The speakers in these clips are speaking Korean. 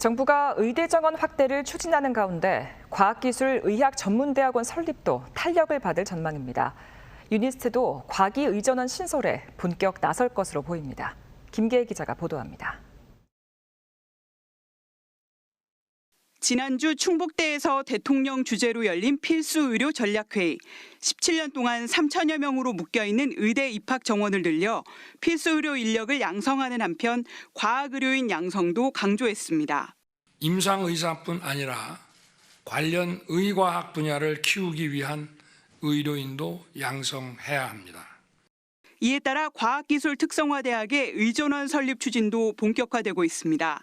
정부가 의대 정원 확대를 추진하는 가운데 과학기술의학 전문대학원 설립도 탄력을 받을 전망입니다. 유니스트도 과기 의전원 신설에 본격 나설 것으로 보입니다. 김계혜 기자가 보도합니다. 지난주 충북대에서 대통령 주재로 열린 필수 의료 전략회의. 17년 동안 3천여 명으로 묶여있는 의대 입학 정원을 늘려 필수 의료 인력을 양성하는 한편 과학 의료인 양성도 강조했습니다. 임상 의사뿐 아니라 관련 의과학 분야를 키우기 위한 의료인도 양성해야 합니다. 이에 따라 과학기술 특성화대학의 의전원 설립 추진도 본격화되고 있습니다.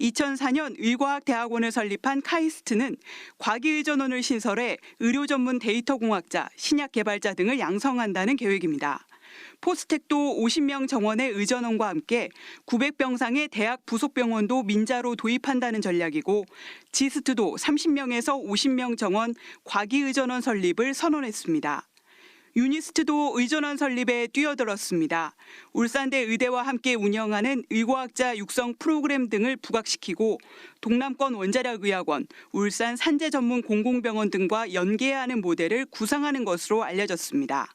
2004년 의과학대학원을 설립한 카이스트는 과기의전원을 신설해 의료 전문 데이터 공학자, 신약 개발자 등을 양성한다는 계획입니다. 포스텍도 50명 정원의 의전원과 함께 900병상의 대학 부속병원도 민자로 도입한다는 전략이고 지스트도 30명에서 50명 정원 과기의전원 설립을 선언했습니다. 유니스트도 의전원 설립에 뛰어들었습니다. 울산대 의대와 함께 운영하는 의과학자 육성 프로그램 등을 부각시키고 동남권 원자력의학원, 울산 산재 전문 공공병원 등과 연계해야 하는 모델을 구상하는 것으로 알려졌습니다.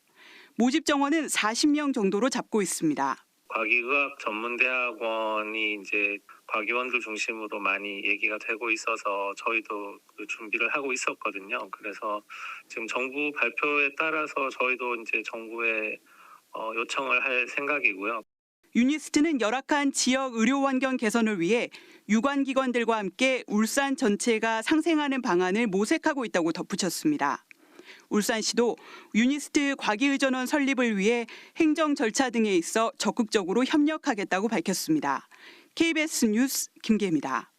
모집 정원은 40명 정도로 잡고 있습니다. 과기의학 전문대학원이 이제 과기원들 중심으로 많이 얘기가 되고 있어서 저희도 그 준비를 하고 있었거든요. 그래서 지금 정부 발표에 따라서 저희도 이제 정부에 어, 요청을 할 생각이고요. 유니스트는 열악한 지역 의료 환경 개선을 위해 유관 기관들과 함께 울산 전체가 상생하는 방안을 모색하고 있다고 덧붙였습니다. 울산시도 유니스트 과기의전원 설립을 위해 행정 절차 등에 있어 적극적으로 협력하겠다고 밝혔습니다. KBS 뉴스 김계입니다.